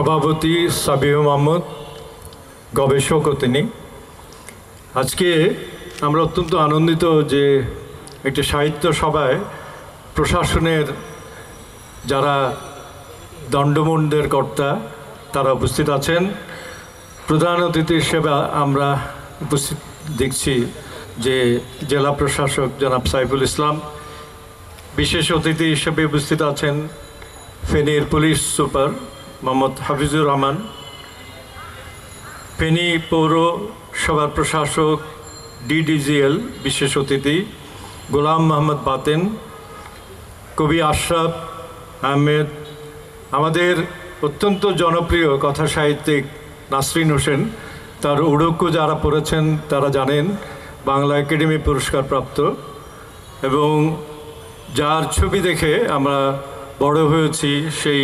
সভাপতি সাবিহ মাহমুদ গবেষকও তিনি। আজকে আমরা অত্যন্ত আনন্দিত যে একটি সাহিত্য সভায় প্রশাসনের যারা দণ্ডমুণ্ডের কর্তা, তারা উপস্থিত আছেন। প্রধান অতিথি হিসেবে আমরা উপস্থিত দেখছি যে জেলা প্রশাসক জনাব সাইফুল ইসলাম। বিশেষ অতিথি হিসেবে উপস্থিত আছেন ফেনীর পুলিশ সুপার মোহাম্মদ হাফিজুর রহমান, ফেনী পৌরসভার প্রশাসক, ডিডিজিএল বিশেষ অতিথি, গোলাম মোহাম্মদ বাতেন, কবি আশরাফ আহমেদ, আমাদের অত্যন্ত জনপ্রিয় কথা সাহিত্যিক নাসরিন হোসেন, তার উড়ক্য যারা পড়েছেন তারা জানেন, বাংলা একাডেমি পুরস্কার প্রাপ্ত এবং যার ছবি দেখে আমরা বড় হয়েছি সেই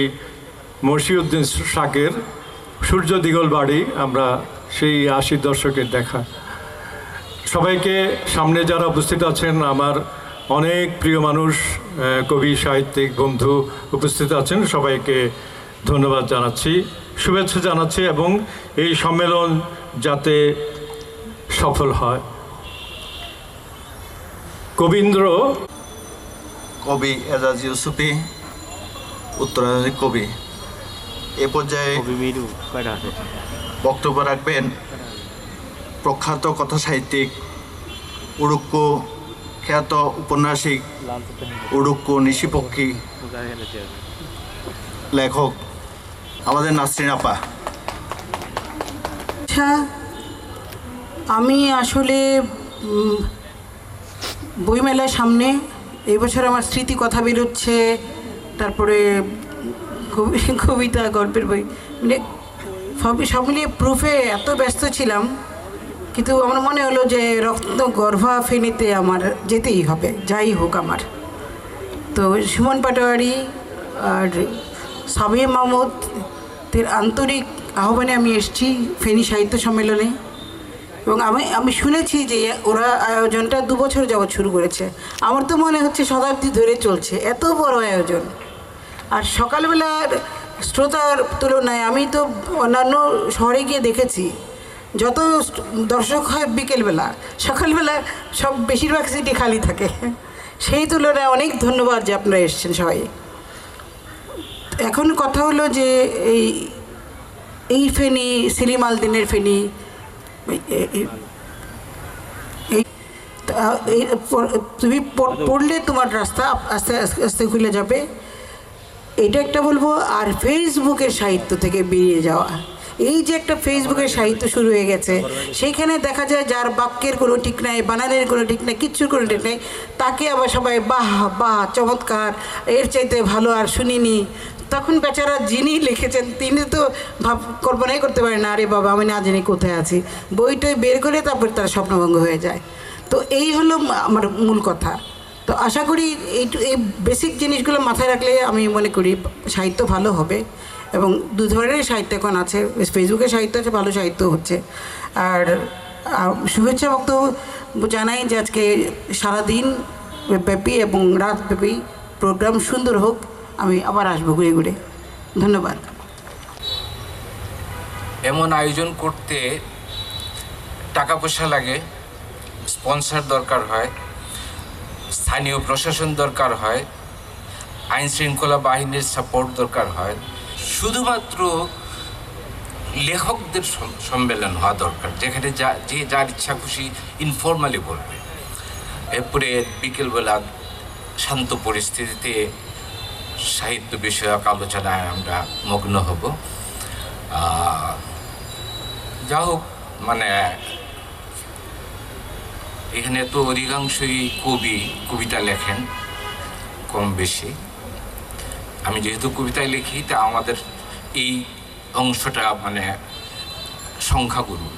মশিউদ্দিন শাকের সূর্য দিগল বাড়ি, আমরা সেই আশির দশকের দেখা। সবাইকে সামনে যারা উপস্থিত আছেন, আমার অনেক প্রিয় মানুষ কবি, সাহিত্যিক, বন্ধু উপস্থিত আছেন, সবাইকে ধন্যবাদ জানাচ্ছি, শুভেচ্ছা জানাচ্ছি এবং এই সম্মেলন যাতে সফল হয়। কবীন্দ্র কবি এজাজ ইউসুফি উত্তরাধিক কবি। এ পর্যায়ে বক্তব্য রাখবেন। প্রখ্যাত কথা সাহিত্যিক উড়ুক্কু খ্যাত উপন্যাসিক উড়ুক্কু নিশিপক্ষী লেখক আমাদের নাসরিন আপা। আচ্ছা আমি আসলে বইমেলার সামনে এই বছর আমার স্মৃতি কথা বেরোচ্ছে তারপরে কবিতা, গল্পের বই। মানে সব মিলিয়ে প্রুফে এত ব্যস্ত ছিলাম, কিন্তু আমার মনে হলো যে রক্ত গর্ভা ফেনীতে আমার যেতেই হবে, যাই হোক আমার। তো সুমন পাটোয়ারি আর সাবি মাহমুদ এর আন্তরিক আহ্বানে আমি এসেছি ফেনী সাহিত্য সম্মেলনে। এবং আমি আমি শুনেছি যে ওরা আয়োজনটা দু বছর যাবৎ শুরু করেছে। আমার তো মনে হচ্ছে শতাব্দী ধরে চলছে, এত বড় আয়োজন। আর সকালবেলার শ্রোতার তুলনায় আমি তো অন্যান্য শহরে গিয়ে দেখেছি, যত দর্শক হয় বিকেলবেলা, সকালবেলা সব বেশিরভাগ সিটি খালি থাকে। সেই তুলনায় অনেক ধন্যবাদ যে আপনারা এসেছেন সবাই। এখন কথা হলো যে এই এই ফেনি সেলিম আলদিনের ফেনি তুমি পড়লে তোমার রাস্তা আস্তে আস্তে খুলে যাবে। এটা একটা বলব, আর ফেসবুকের সাহিত্য থেকে বেরিয়ে যাওয়া। এই যে একটা ফেসবুকের সাহিত্য শুরু হয়ে গেছে সেইখানে দেখা যায় যার বাক্যের কোনো ঠিক নাই, বানানের কোনো ঠিক নাই, কিচ্ছুর কোনো ঠিক নাই, তাকে আবার সবাই, বাহ বাহ, চমৎকার, এর চাইতে ভালো আর শুনিনি। তখন বেচারা যিনি লিখেছেন, তিনি তো ভাব, কল্পনাই করতে পারেন না, আরে বাবা, আমি না জানি কোথায় আছি। বইটই বের করে তারপর তার স্বপ্নভঙ্গ হয়ে যায়। তো এই হলো আমার মূল কথা। তো আশা করি এই এই বেসিক জিনিসগুলো মাথায় রাখলে আমি মনে করি সাহিত্য ভালো হবে এবং দু ধরনের সাহিত্য এখন আছে। ফেসবুকে সাহিত্য আছে, ভালো সাহিত্য হচ্ছে। আর শুভেচ্ছা বক্তব্য জানাই যে আজকে সারাদিন ব্যাপী এবং রাতব্যাপী প্রোগ্রাম সুন্দর হোক। আমি আবার আসব ঘুরে ঘুরে। ধন্যবাদ। এমন আয়োজন করতে টাকা পয়সা লাগে স্পন্সর দরকার হয়। স্থানীয় প্রশাসন দরকার হয়, আইন শৃঙ্খলা বাহিনীর সাপোর্ট দরকার হয়। শুধুমাত্র লেখকদের সম্মেলন হওয়া দরকার, যেখানে যা যে যার ইচ্ছা খুশি ইনফর্মালি বলবে। এরপরে বিকেলবেলা শান্ত পরিস্থিতিতে সাহিত্য বিষয়ক আলোচনায় আমরা মগ্ন হব। যা হোক মানে এখানে তো অধিকাংশই কবি, কবিতা লেখেন, কম বেশি। আমি যেহেতু কবিতায় লিখি, তা আমাদের এই অংশটা মানে সংখ্যাগুরু।